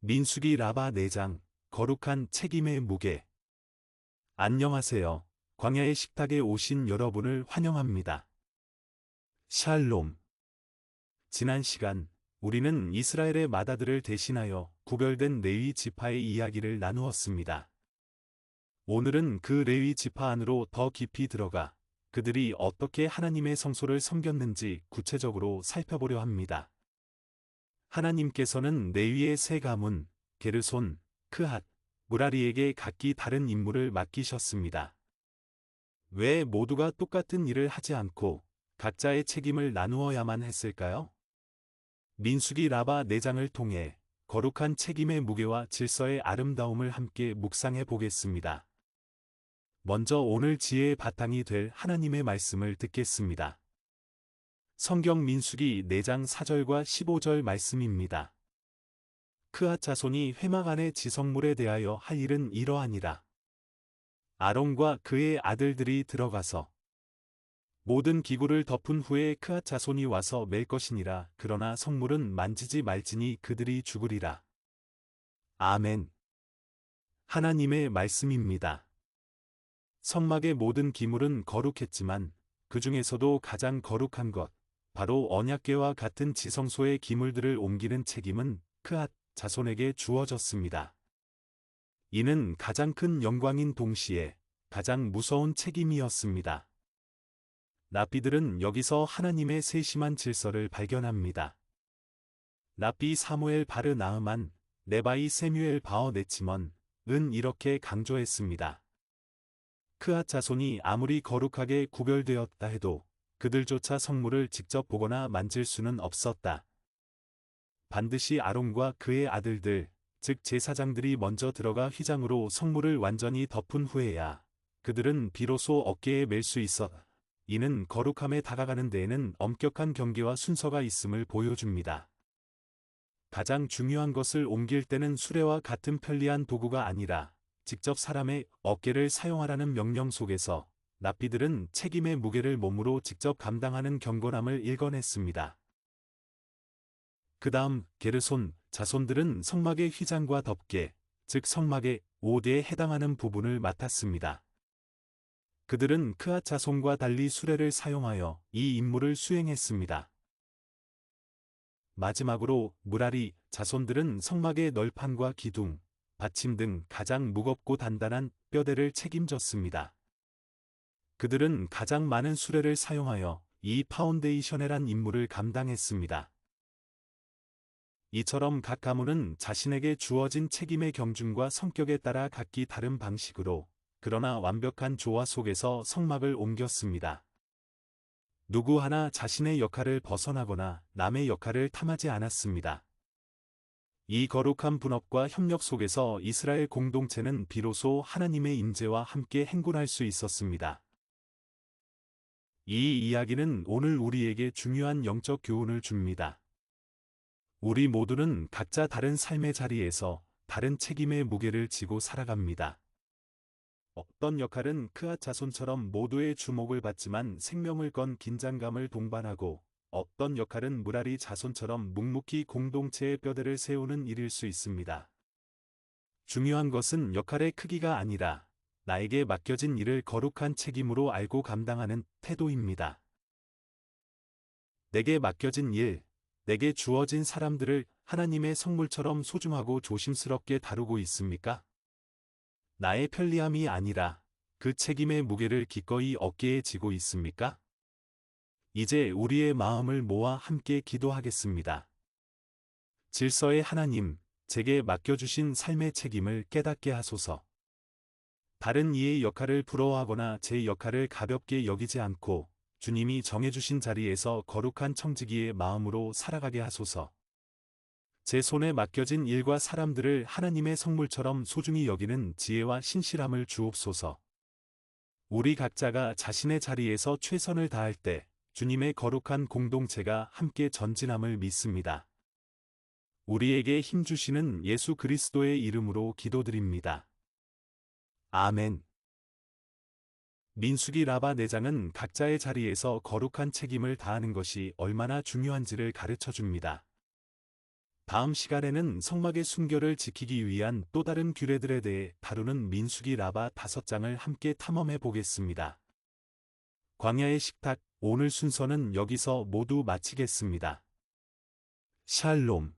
민수기 라바 4장, 거룩한 책임의 무게. 안녕하세요. 광야의 식탁에 오신 여러분을 환영합니다. 샬롬. 지난 시간, 우리는 이스라엘의 마다들을 대신하여 구별된 레위 지파의 이야기를 나누었습니다. 오늘은 그 레위 지파 안으로 더 깊이 들어가 그들이 어떻게 하나님의 성소를 섬겼는지 구체적으로 살펴보려 합니다. 하나님께서는 레위의 세 가문, 게르손, 크핫, 무라리에게 각기 다른 임무를 맡기셨습니다. 왜 모두가 똑같은 일을 하지 않고 각자의 책임을 나누어야만 했을까요? 민수기 라바 4장을 통해 거룩한 책임의 무게와 질서의 아름다움을 함께 묵상해 보겠습니다. 먼저 오늘 지혜의 바탕이 될 하나님의 말씀을 듣겠습니다. 성경 민수기 4장 4절과 15절 말씀입니다. 크앗 자손이 회막 안의 지성물에 대하여 할 일은 이러하니라. 아론과 그의 아들들이 들어가서 모든 기구를 덮은 후에 크앗 자손이 와서 맬 것이니라. 그러나 성물은 만지지 말지니 그들이 죽으리라. 아멘. 하나님의 말씀입니다. 성막의 모든 기물은 거룩했지만 그 중에서도 가장 거룩한 것, 바로 언약계와 같은 지성소의 기물들을 옮기는 책임은 크앗 자손에게 주어졌습니다. 이는 가장 큰 영광인 동시에 가장 무서운 책임이었습니다. 나비들은 여기서 하나님의 세심한 질서를 발견합니다. 나비 사무엘 바르 나흐만, 네바이 세뮤엘 바어 네치먼, 은 이렇게 강조했습니다. 크앗 자손이 아무리 거룩하게 구별되었다 해도 그들조차 성물을 직접 보거나 만질 수는 없었다. 반드시 아론과 그의 아들들, 즉 제사장들이 먼저 들어가 휘장으로 성물을 완전히 덮은 후에야 그들은 비로소 어깨에 맬수 있어 이는 거룩함에 다가가는 데에는 엄격한 경계와 순서가 있음을 보여줍니다. 가장 중요한 것을 옮길 때는 수레와 같은 편리한 도구가 아니라 직접 사람의 어깨를 사용하라는 명령 속에서 납비들은 책임의 무게를 몸으로 직접 감당하는 경건함을 일궈냈습니다. 그 다음 게르손, 자손들은 성막의 휘장과 덮개, 즉 성막의 5대에 해당하는 부분을 맡았습니다. 그들은 크앗 자손과 달리 수레를 사용하여 이 임무를 수행했습니다. 마지막으로 무라리 자손들은 성막의 널판과 기둥, 받침 등 가장 무겁고 단단한 뼈대를 책임졌습니다. 그들은 가장 많은 수레를 사용하여 이 파운데이션이란 임무를 감당했습니다. 이처럼 각 가문은 자신에게 주어진 책임의 경중과 성격에 따라 각기 다른 방식으로 그러나 완벽한 조화 속에서 성막을 옮겼습니다. 누구 하나 자신의 역할을 벗어나거나 남의 역할을 탐하지 않았습니다. 이 거룩한 분업과 협력 속에서 이스라엘 공동체는 비로소 하나님의 임재와 함께 행군할 수 있었습니다. 이 이야기는 오늘 우리에게 중요한 영적 교훈을 줍니다. 우리 모두는 각자 다른 삶의 자리에서 다른 책임의 무게를 지고 살아갑니다. 어떤 역할은 크앗 자손처럼 모두의 주목을 받지만 생명을 건 긴장감을 동반하고 어떤 역할은 무라리 자손처럼 묵묵히 공동체의 뼈대를 세우는 일일 수 있습니다. 중요한 것은 역할의 크기가 아니라 나에게 맡겨진 일을 거룩한 책임으로 알고 감당하는 태도입니다. 내게 맡겨진 일, 내게 주어진 사람들을 하나님의 성물처럼 소중하고 조심스럽게 다루고 있습니까? 나의 편리함이 아니라 그 책임의 무게를 기꺼이 어깨에 지고 있습니까? 이제 우리의 마음을 모아 함께 기도하겠습니다. 질서의 하나님, 제게 맡겨주신 삶의 책임을 깨닫게 하소서. 다른 이의 역할을 부러워하거나 제 역할을 가볍게 여기지 않고 주님이 정해주신 자리에서 거룩한 청지기의 마음으로 살아가게 하소서. 제 손에 맡겨진 일과 사람들을 하나님의 성물처럼 소중히 여기는 지혜와 신실함을 주옵소서. 우리 각자가 자신의 자리에서 최선을 다할 때 주님의 거룩한 공동체가 함께 전진함을 믿습니다. 우리에게 힘주시는 예수 그리스도의 이름으로 기도드립니다. 아멘. 민수기 라바 내장은 각자의 자리에서 거룩한 책임을 다하는 것이 얼마나 중요한지를 가르쳐 줍니다. 다음 시간에는 성막의 순결을 지키기 위한 또 다른 규례들에 대해 다루는 민수기 라바 다섯 장을 함께 탐험해 보겠습니다. 광야의 식탁 오늘 순서는 여기서 모두 마치겠습니다. 샬롬